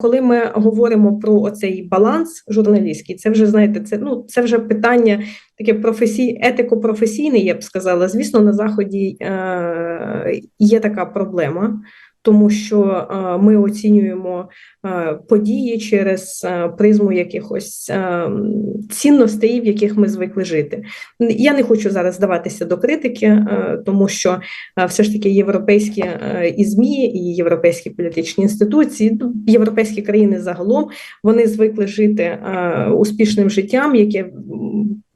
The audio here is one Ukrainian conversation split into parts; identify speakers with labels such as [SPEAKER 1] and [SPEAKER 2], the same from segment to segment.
[SPEAKER 1] коли ми говоримо про оцей баланс журналістський, це вже знаєте, це ну це вже питання таке професій, етико-професійне, я б сказала. Звісно, на заході е, є така проблема. Тому що е, ми оцінюємо е, події через е, призму якихось цінностей, в яких ми звикли жити. Я не хочу зараз здаватися до критики, тому що все ж таки європейські і ЗМІ, і європейські політичні інституції, ну, європейські країни загалом вони звикли жити успішним життям, яке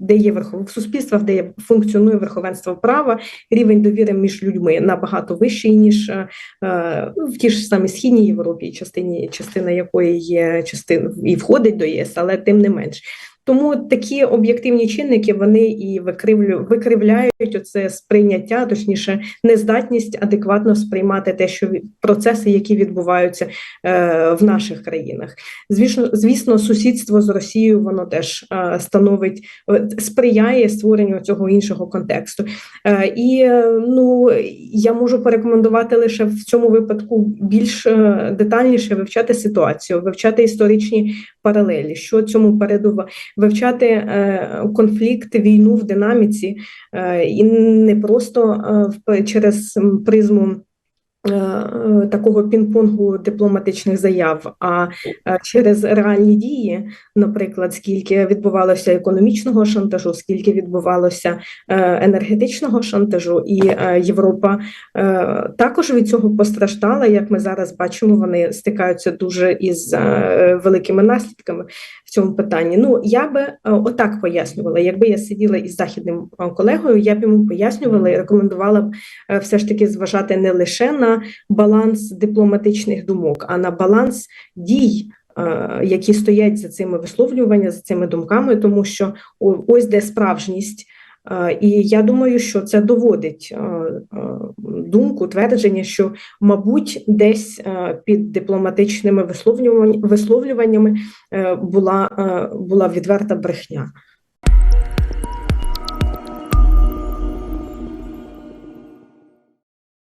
[SPEAKER 1] де є верхов... в суспільствах, де є, функціонує верховенство права, рівень довіри між людьми набагато вищий ніж е, е, в тій ж самій східній Європі, частині частина якої є частин і входить до ЄС, але тим не менш. Тому такі об'єктивні чинники вони і викривлю, викривляють оце сприйняття, точніше, нездатність адекватно сприймати те, що процеси, які відбуваються е, в наших країнах. Звісно, звісно, сусідство з Росією воно теж е, становить е, сприяє створенню цього іншого контексту. Е, і е, ну я можу порекомендувати лише в цьому випадку більш е, детальніше вивчати ситуацію, вивчати історичні паралелі, що цьому передува, вивчати е, конфлікт, війну в динаміці, е, і не просто е, через призму. Такого пінг-понгу дипломатичних заяв, а через реальні дії, наприклад, скільки відбувалося економічного шантажу, скільки відбувалося енергетичного шантажу, і Європа також від цього постраждала. Як ми зараз бачимо, вони стикаються дуже із великими наслідками цьому питанні. Ну я би е, отак пояснювала. Якби я сиділа із західним е, колегою, я б йому пояснювала і рекомендувала б е, все ж таки зважати не лише на баланс дипломатичних думок, а на баланс дій. Які стоять за цими висловлюваннями, за цими думками, тому що ось де справжність, І я думаю, що це доводить е, е, думку, твердження, що, мабуть, десь е, під дипломатичними висловлюваннями е, була, е, була відверта брехня.